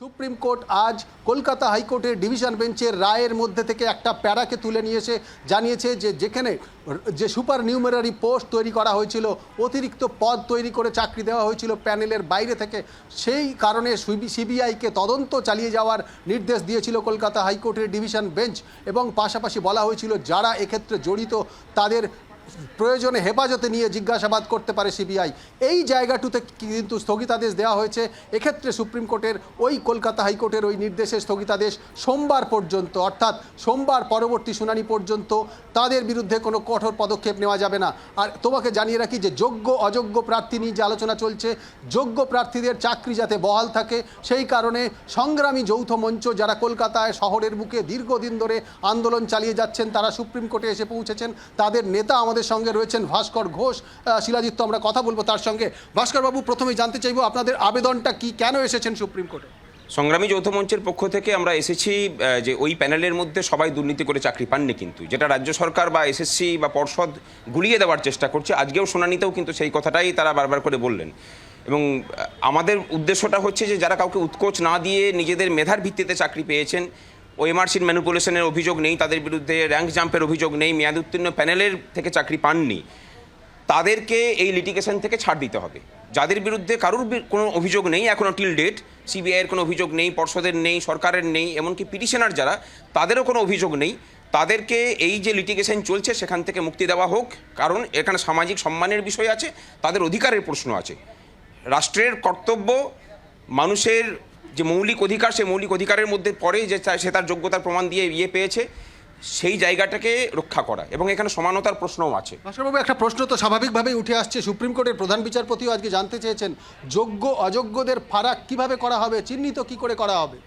Supreme court আজ কলকাতা হাইকোর্টের division বেঞ্চের রায়ের মধ্যে থেকে একটা প্যারাকে তুলে নিয়ে এসে জানিয়েছে যে যেখানে যে সুপার নিউমেরারি পোস্ট তৈরি করা হয়েছিল, অতিরিক্ত পদ তৈরি করে চাকরি দেওয়া হয়েছিল প্যানেলের বাইরে থেকে, সেই কারণে সিবিআইকে তদন্ত চালিয়ে যাওয়ার নির্দেশ দিয়েছিল কলকাতা হাইকোর্টের ডিভিশন বেঞ্চ এবং পাশাপাশি বলা হয়েছিল যারা এক্ষেত্রে জড়িত তাদের প্রয়োজনে হেফাজতে নিয়ে জিজ্ঞাসাবাদ করতে পারে সিবিআই। এই জায়গাটুতে কিন্তু স্থগিতাদেশ দেওয়া হয়েছে? এক্ষেত্রে সুপ্রিম কোর্টের ওই কলকাতা হাইকোর্টের ওই নির্দেশের স্থগিতাদেশ সোমবার পর্যন্ত, অর্থাৎ সোমবার পরবর্তী শুনানি পর্যন্ত তাদের বিরুদ্ধে কোনো কঠোর পদক্ষেপ নেওয়া যাবে না। আর তোমাকে জানিয়ে রাখি যে যোগ্য, অযোগ্য প্রার্থী নিয়ে যে আলোচনা চলছে, যোগ্য প্রার্থীদের চাকরি যাতে বহাল থাকে, সেই কারণে সংগ্রামী যৌথ মঞ্চ যারা কলকাতায় শহরের বুকে দীর্ঘদিন ধরে আন্দোলন চালিয়ে যাচ্ছেন, তারা সুপ্রিম কোর্টে এসে পৌঁছেছেন। তাদের নেতা আমাদের সঙ্গে রয়েছেন ভাস্কর ঘোষ। শিলাজিৎ, আমরা কথা বলব তার সঙ্গে। ভাস্করবাবু প্রথমেই জানতে চাইব আপনাদের আবেদনটা কি? কেন এসেছেন সুপ্রিম কোর্টে? সংগ্রামী যৌথ মঞ্চের পক্ষ থেকে আমরা এসেছি যে ওই প্যানেলের মধ্যে সবাই দুর্নীতি করে চাকরি পাননি কিন্তু। যেটা রাজ্য সরকার বা এসএসসি বা পর্ষদ গুলিয়ে দেওয়ার চেষ্টা করছে, আজকেও শুনানিতেও কিন্তু সেই কথাটাই তারা বারবার করে বললেন। এবং আমাদের উদ্দেশ্যটা হচ্ছে যে যারা কাউকে উৎকোচ না দিয়ে নিজেদের মেধার ভিত্তিতে চাকরি পেয়েছেন ও এমআরসির ম্যানুপুলেশনের অভিযোগ নেই, তাদের বিরুদ্ধে র্যাঙ্ক জাম্পের অভিযোগ নেই মেয়াদ উত্তীর্ণ প্যানেলের থেকে চাকরি পাননি। তাদেরকে এই লিটিগেশন থেকে ছাড় দিতে হবে। যাদের বিরুদ্ধে কারোর কোনো অভিযোগ নেই এখনও টিল ডেট সিবিআইয়ের কোনো অভিযোগ নেই, পর্ষদের নেই, সরকারের নেই, এমনকি পিটিশনার যারা, তাদেরও কোনো অভিযোগ নেই। তাদেরকে এই যে লিটিগেশন চলছে, সেখান থেকে মুক্তি দেওয়া হোক, কারণ এখানে সামাজিক সম্মানের বিষয় আছে, তাদের অধিকারের প্রশ্ন আছে। রাষ্ট্রের কর্তব্য মানুষের যে মৌলিক অধিকার সেই মৌলিক অধিকারের মধ্যে পড়ে যে সে তার যোগ্যতার প্রমাণ দিয়ে ইয়ে পেয়েছে সেই জায়গাটাকে রক্ষা করা। এবং এখানে সমানতার প্রশ্নও আছে। ভাস্করবাবু একটা প্রশ্ন তো স্বাভাবিকভাবেই উঠে আসছে। সুপ্রিম কোর্টের প্রধান বিচারপতিও আজকে জানতে চেয়েছেন যোগ্য অযোগ্যদের ফারাক কীভাবে করা হবে চিহ্নিত কি করে করা হবে?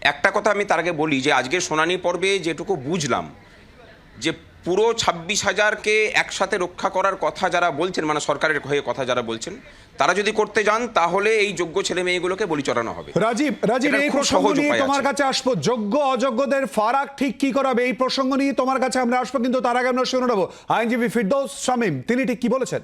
একটা কথা আমি তার আগে বলি যে আজকের শুনানি পর্বে যেটুকু বুঝলাম যে পুরো ছাব্বিশ হাজারকে একসাথে রক্ষা করার কথা যারা বলছেন মানে সরকারের হয়ে কথা যারা বলছেন তারা যদি করতে যান তাহলে এই যোগ্য ছেলে মেয়েগুলোকে বলি চড়ানো হবে। রাজীব রাজীব এই প্রসঙ্গ নিয়ে তোমার কাছে আসব। যোগ্য অযোগ্যদের ফারাক ঠিক কি করাবে এই প্রসঙ্গ নিয়ে তোমার কাছে আমরা আসব কিন্তু তার আগে আমরা শুনে নেব। আইনজীবী ফিরদৌস শামীম তিনি ঠিক কি বলেছেন?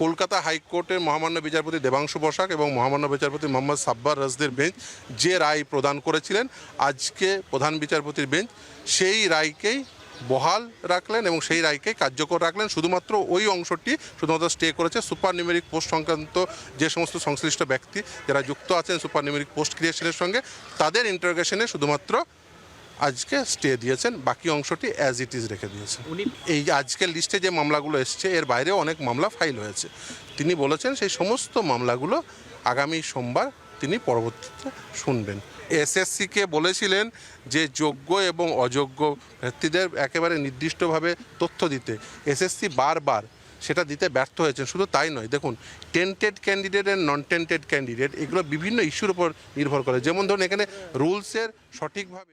কলকাতা হাইকোর্টের মহামান্য বিচারপতি দেবাংশু বসাক এবং মহামান্য বিচারপতি মোহাম্মদ সাব্বার রাজদের বেঞ্চ যে রায় প্রদান করেছিলেন, আজকে প্রধান বিচারপতির বেঞ্চ, সেই রায়কেই বহাল রাখলেন এবং সেই রায়কেই কার্যকর রাখলেন। শুধুমাত্র ওই অংশটি শুধুমাত্র স্টে করেছে সুপার নিউমেরিক পোস্ট সংক্রান্ত যে সমস্ত সংশ্লিষ্ট ব্যক্তি যারা যুক্ত আছেন সুপার নিউমেরিক পোস্ট ক্রিয়েশনের সঙ্গে, তাদের ইন্টারোগেশনে শুধুমাত্র আজকে স্টে দিয়েছেন বাকি অংশটি অ্যাজ ইট ইজ রেখে দিয়েছেন। এই আজকের লিস্টে যে মামলাগুলো এসছে এর বাইরেও অনেক মামলা ফাইল হয়েছে। তিনি বলেছেন সেই সমস্ত মামলাগুলো আগামী সোমবার তিনি পরবর্তীতে শুনবেন। এসএসসিকে বলেছিলেন যে যোগ্য এবং অযোগ্য ব্যক্তিদের একেবারে নির্দিষ্টভাবে তথ্য দিতে। এসএসসি বারবার সেটা দিতে ব্যর্থ হয়েছেন শুধু তাই নয়। দেখুন tainted candidate and non tainted candidate এগুলো বিভিন্ন ইস্যুর উপর নির্ভর করে। যেমন ধরুন এখানে রুলসের সঠিকভাবে